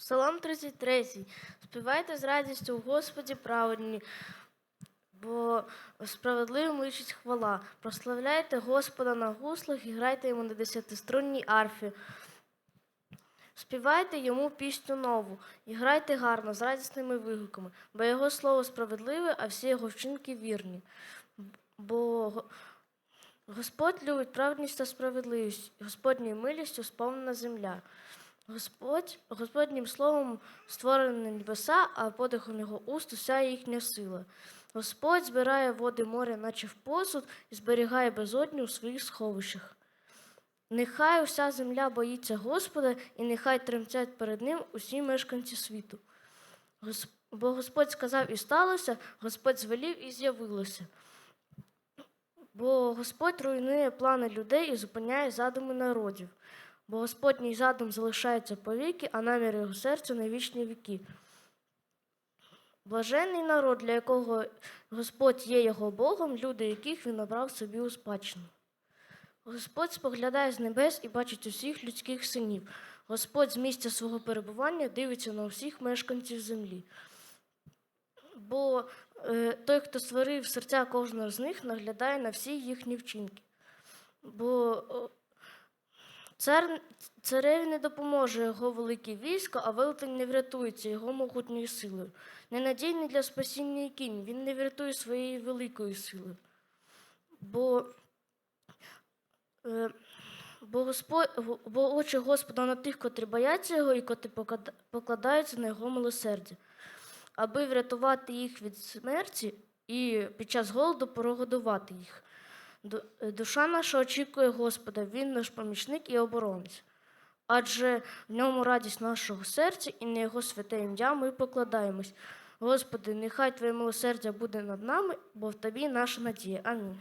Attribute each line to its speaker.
Speaker 1: Псалом 33. Співайте з радістю в Господі праведні, бо справедливим личить хвала. Прославляйте Господа на гуслах і грайте йому на десятиструнній арфі. Співайте йому пісню нову і грайте гарно з радісними вигуками, бо його слово справедливе, а всі його вчинки вірні. Бо Господь любить праведність та справедливість, Господньою милістю сповнена земля. Господь, Господнім словом створені небеса, а подихом його уст уся їхня сила. Господь збирає води моря, наче в посуд, і зберігає безодню у своїх сховищах. Нехай уся земля боїться Господа, і нехай тремтять перед ним усі мешканці світу. Бо Господь сказав і сталося, Господь звелів і з'явилося. Бо Господь руйнує плани людей і зупиняє задуми народів. Бо Господній задум залишається повіки, а намір його серця на вічні віки. Блаженний народ, для якого Господь є його Богом, люди, яких він обрав собі у спадщину. Господь споглядає з небес і бачить усіх людських синів. Господь з місця свого перебування дивиться на усіх мешканців землі. Бо е, той, хто створив серця кожного з них, наглядає на всі їхні вчинки. Бо цар, цареві не допоможе його велике військо, а велетень не врятується його могутньою силою. Ненадійний для спасіння кінь, він не врятує своєю великою силою. Бо Е, Бо, Господь, бо очі Господа на тих, котрі бояться його і котрі покладаються на його милосердя, аби врятувати їх від смерті і під час голоду прогодувати їх. Ду- Душа наша очікує Господа, Він наш помічник і оборонець. Адже в ньому радість нашого серця і на його святе ім'я ми покладаємось. Господи, нехай Твоє милосердя буде над нами, бо в Тобі наша надія. Амінь.